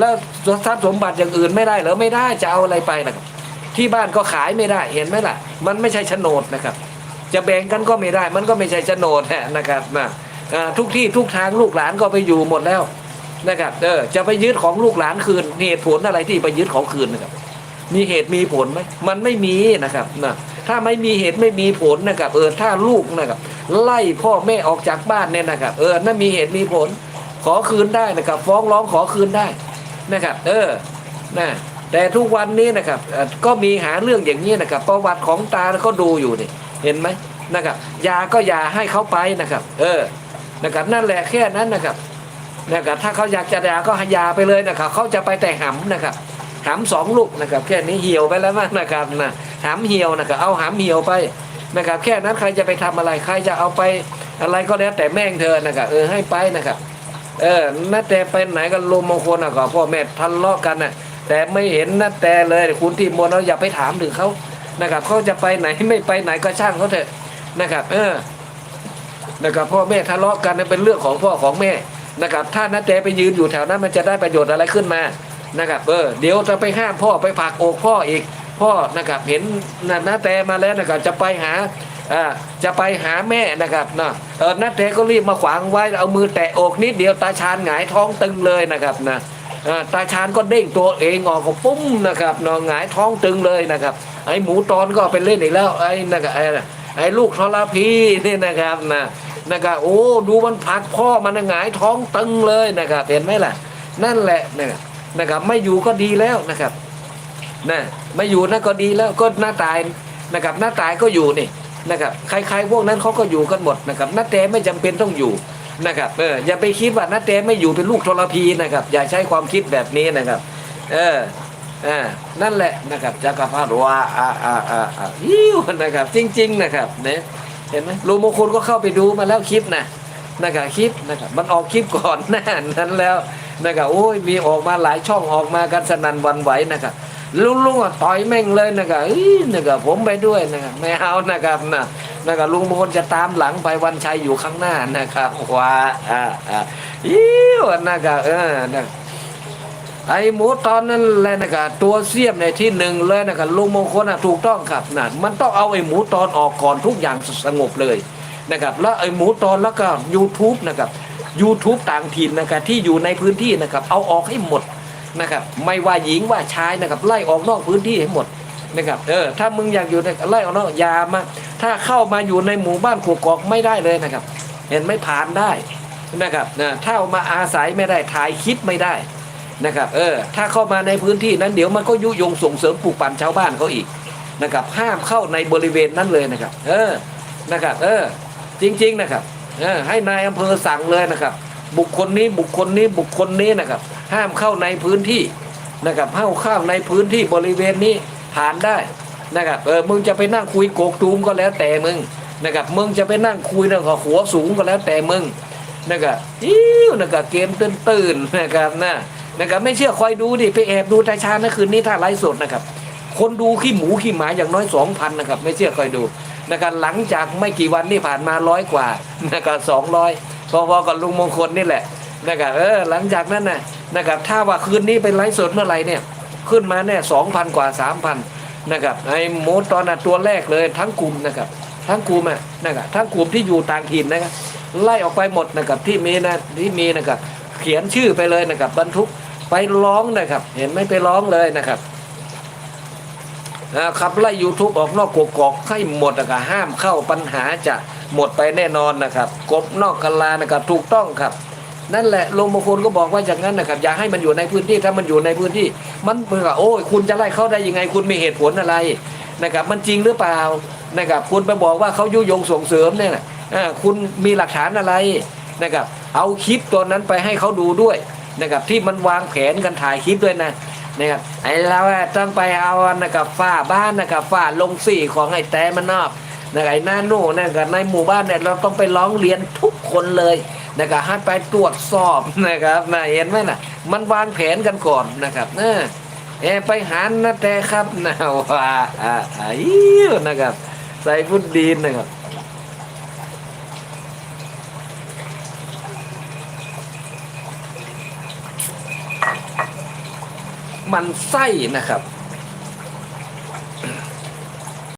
แล้วทรัพย์สมบัติอย่างอื่นไม่ได้หรือไม่ได้จะเอาอะไรไปนะครับที่บ้านก็ขายไม่ได้เห็นไหมล่ะ มันไม่ใช่โฉนดนะครับ จะแบ่งกันก็ไม่ได้ มันก็ไม่ใช่โฉนดนะครับนะทุกที่ทุกทางลูกหลานก็ไปอยู่หมดแล้วนะครับเออจะไปยึดของลูกหลานคืนเหตุผลอะไรที่ไปยึดของคืนนะครับ มีเหตุมีผลไหมมันไม่มีนะครับนะถ้าไม่มีเหตุไม่มีผลนะครับเออถ้าลูกนะครับ ไล่พ่อแม่ออกจากบ้านเนี่ยนะครับ เออนั่นมีเหตุมีผลขอคืนได้นะครับ ฟ้องร้องขอคืนได้ นะครับ เออนะแต่ทุกวันนี้นะครับก็มีหาเรื่องอย่างนี้นะครับประวัติของตาก็ดูอยู่นี่เห็นไหมนะครับยาก็ยาให้เขาไปนะครับ เออนะครับนั่นแหละแค่นั้นนะครับนะครับถ้าเขาอยากจะยาก็ห้ยาไปเลยนะครับเขาจะไปแต่หำนะครับหำสองลูกนะครับแค่นี้เหี่ยวไปแล้วมั้งนะครับนะหำเหี่ยวนะครับเอาหำเหี่ยวไปนะครับแค่นั้นใครจะไปทำอะไรใครจะเอาไปอะไรก็แล้วแต่แม่งเธอนะครับเออให้ไปนะครับ เออนาแต่ไปไหนกันลมมงคลอะก็พ่อแม่ทะเลาะกันน่ะ แต่ไม่เห็นนาแต่เลยคุณที่มนเราอย่าไปถามถึงเขานะครับเขาจะไปไหนไม่ไปไหนก็ช่างเขาเถอะนะครับ เออนะครับพ่อแม่ทะเลาะกันเนี่เป็นเรื่องของพ่อของแม่นะครับ ถ้านาแต่ไปยืนอยู่แถวนั้นมันจะได้ประโยชน์อะไรขึ้นมานะครับเออเดี๋ยวจะไปห้ามพ่อไปผักอกพ่ออีกพ่อนะครับเห็นนานาแต่มาแล้วนะครับจะไปหา จะไปหาแม่นะครับเนาะเออนาแต่ก็รีบมาขวางไว้เอามือแตะอกนิดเดียวตาชานหงายท้องตึงเลยนะครับนะตาชานก็เด้งตัวเองออกก็ปุ้มนะครับนอนหงายท้องตึงเลยนะครับ ไอ้หมูตอนก็ไปเล่นอีกแล้วไอ้นะครับไอ้ไอ้ลูกทรพีนี่นะครับนะนะครับโอ้ดูมันผักพ่อมันหงายท้องตึงเลยนะครับเห็นไหมล่ะ นั่นแหละนะครับนะครับไม่อยู่ก็ดีแล้วนะครับนะไม่อยู่นั่นก็ดีแล้วก็หน้าตายนะครับหน้าตายก็อยู่นี่ นะครับใครๆพวกนั้นเขาก็อยู่กันหมดนะครับน้าแต่ไม่จำเป็นต้องอยู่นะครับเอออย่าไปคิดว่าน้าแต่ไม่อยู่เป็นลูกทรพีนะครับ อย่าใช้ความคิดแบบนี้นะครับ เอออ่านั่นแหละนะครับจักรพรรดิว่าอ่าอ่าอ่าอ่ายิวนะครับ จริง ๆ นะครับเนี่ยเห็นไหมลุงมงคลก็เข้าไปดูมาแล้วคลิปนะนะครับคลิปนะครับมันออกคลิปก่อนหน้านั้นแล้วนะครับโอ้ยมีออกมาหลายช่องออกมากันสนันวันไหวนะครับ ลุงลุงอะต่อยแม่งเลยนะครับอีนะครับผมไปด้วยนะครับไม่เอานะครับนะนะครับลุงมงคลจะตามหลังไปวันชัยอยู่ข้างหน้านะครับว่าอ่าอ่ายิวนะครับเออนะไอหมูตอนนั้นแหละนะครับตัวเสียมในที่หนึ่งเลยนะครับลุงมงคลน่ะถูกต้องครับนะมันต้องเอาไอหมูตอนออกก่อนทุกอย่างสงบเลยนะครับแล้วไอหมูตอนแล้วก็ YouTube นะครับ YouTube ต่างถิ่นนะครับที่อยู่ในพื้นที่นะครับ เอาออกให้หมด นะครับไม่ว่าหญิงว่าชายนะครับไล่ออกนอกพื้นที่ให้หมดนะครับเออถ้ามึงอยากอยู่ในไล่ออกนอกยามาถ้าเข้ามาอยู่ในหมู่บ้านกกอกไม่ได้เลยนะครับ เห็นไม่ผ่านได้นะครับนะถ้าเอามาอาศัยไม่ได้ถ่ายคลิปไม่ได้นะครับเออถ้าเข้ามาในพื้นที่นั้นเดี๋ยวมันก็ยุยงส่งเสริมปลูกปั่นชาวบ้านเขาอีกนะครับห้ามเข้าในบริเวณนั้นเลยนะครับ เออนะครับเออจริงๆนะครับเออให้นายอำเภอสั่งเลยนะครับ บุคคลนี้บุคคลนี้บุคคลนี้นะครับ ห้ามเข้าในพื้นที่นะครับห้ามเข้าในพื้นที่บริเวณนี้ผ่านได้นะครับเออมึงจะไปนั่งคุยโกกตูมก็แล้วแต่มึงนะครับมึงจะไปนั่งคุยเรื่องของหัวสูงก็แล้วแต่มึงนะครับอิ้วนะครับเกมตื่นตื่นนะครับนะนะครับไม่เชื่อคอยดูดิไปแอบดูตาชานะคืนนี้ถ้าไลฟ์สดนะครับ คนดูขี้หมูขี้หมาอย่างน้อยสองพันนะครับ ไม่เชื่อคอยดูนะครับหลังจากไม่กี่วันนี่ผ่านมาร้อยกว่านะครับสองร้อย พอๆกับลุงมงคลนี่แหละนะครับเออหลังจากนั้นนะนะครับถ้าว่าคืนนี้เป็นไลฟ์สดเมื่อไหร่เนี่ยขึ้นมาเนี่ยสองพันกว่าสามพันนะครับไอ้หมูตอนน่ะตัวแรกเลยทั้งกลุ่มนะครับทั้งกลุ่มอะนะครับทั้งกลุ่มที่อยู่ต่างถิ่นนะครับไล่ออกไปหมดนะครับที่มีนะที่มีนะครับเขียนชื่อไปเลยนะครับบรรทุกไปร้องนะครับ เห็นไหมไปร้องเลยนะครับขับไล่ YouTube ออกนอกกกอกให้หมดนะครับห้ามเข้าปัญหาจะ หมดไปแน่นอนนะครับ กบนอกกะลานะครับถูกต้องครับ นั่นแหละลงมงคลก็บอกว่าอย่างนั้นนะครับ อย่าให้มันอยู่ในพื้นที่ถ้ามันอยู่ในพื้นที่ มันเหมือนกับโอ้ยคุณจะไล่เขาได้ยังไง คุณมีเหตุผลอะไรนะครับ มันจริงหรือเปล่านะครับคุณไปบอกว่าเขายุยงส่งเสริมเนี่ยนะคุณมีหลักฐานอะไรนะครับ เอาคลิปตัวนั้นไปให้เขาดูด้วยนะครับที่มันวางแผนกันถ่ายคลิปด้วยนะนะครับไอ้เราต้องไปเอานะครับฝ้าบ้านนะครับฝ้าลงสีของไอ้แต่มันนอก นะไอ้หน้าโน่นะครับในหมู่บ้านเนี่ยเราต้องไปร้องเรียนทุกคนเลยนะครับให้ไปตรวจสอบนะครับนะเห็นไหมนะมันวางแผนกันก่อนนะครับเออเอไปหานะแต่ครับนะว่าอ่าอ่าอิ้วนะครับใส่ฟุตดีนนะครับมันไส้นะครับ